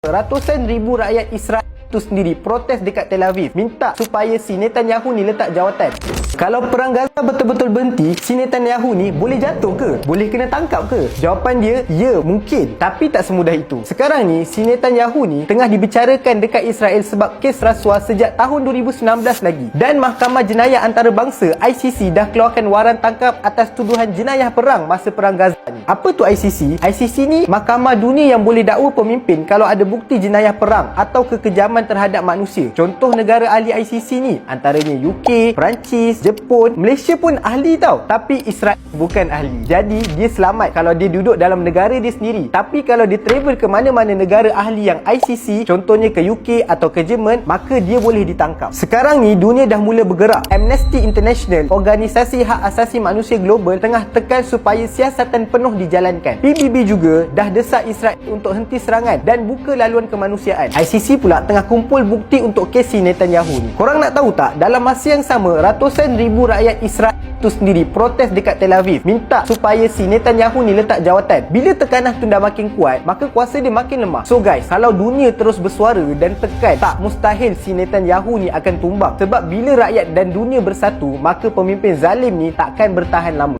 Ratusan ribu rakyat Israel itu sendiri protes dekat Tel Aviv minta supaya si Netanyahu ni letak jawatan. Kalau perang Gaza betul-betul berhenti, si Netanyahu ni boleh jatuh ke? Boleh kena tangkap ke? Jawapan dia, ya mungkin. Tapi tak semudah itu. Sekarang ni, si Netanyahu ni tengah dibicarakan dekat Israel sebab kes rasuah sejak tahun 2019 lagi. Dan Mahkamah Jenayah Antarabangsa ICC dah keluarkan waran tangkap atas tuduhan jenayah perang masa perang Gaza ni. Apa tu ICC? ICC ni mahkamah dunia yang boleh dakwa pemimpin kalau ada bukti jenayah perang atau kekejaman terhadap manusia. Contoh negara ahli ICC ni antaranya UK, Perancis, Jepun, Malaysia pun ahli tau. Tapi Israel bukan ahli. Jadi dia selamat kalau dia duduk dalam negara dia sendiri. Tapi kalau dia travel ke mana-mana negara ahli yang ICC, contohnya ke UK atau ke Jerman, maka dia boleh ditangkap. Sekarang ni dunia dah mula bergerak. Amnesty International, organisasi hak asasi manusia global tengah tekan supaya siasatan penuh dijalankan. PBB juga dah desak Israel untuk henti serangan dan buka laluan kemanusiaan. ICC pula tengah kumpul bukti untuk kes Netanyahu ni. Korang nak tahu tak, dalam masa yang sama, ratusan ribu rakyat Israel itu sendiri protes dekat Tel Aviv minta supaya si Netanyahu ni letak jawatan. Bila tekanan tu dah makin kuat, maka kuasa dia makin lemah. So guys, kalau dunia terus bersuara dan tekan, tak mustahil si Netanyahu ni akan tumbang. Sebab bila rakyat dan dunia bersatu, maka pemimpin zalim ni takkan bertahan lama.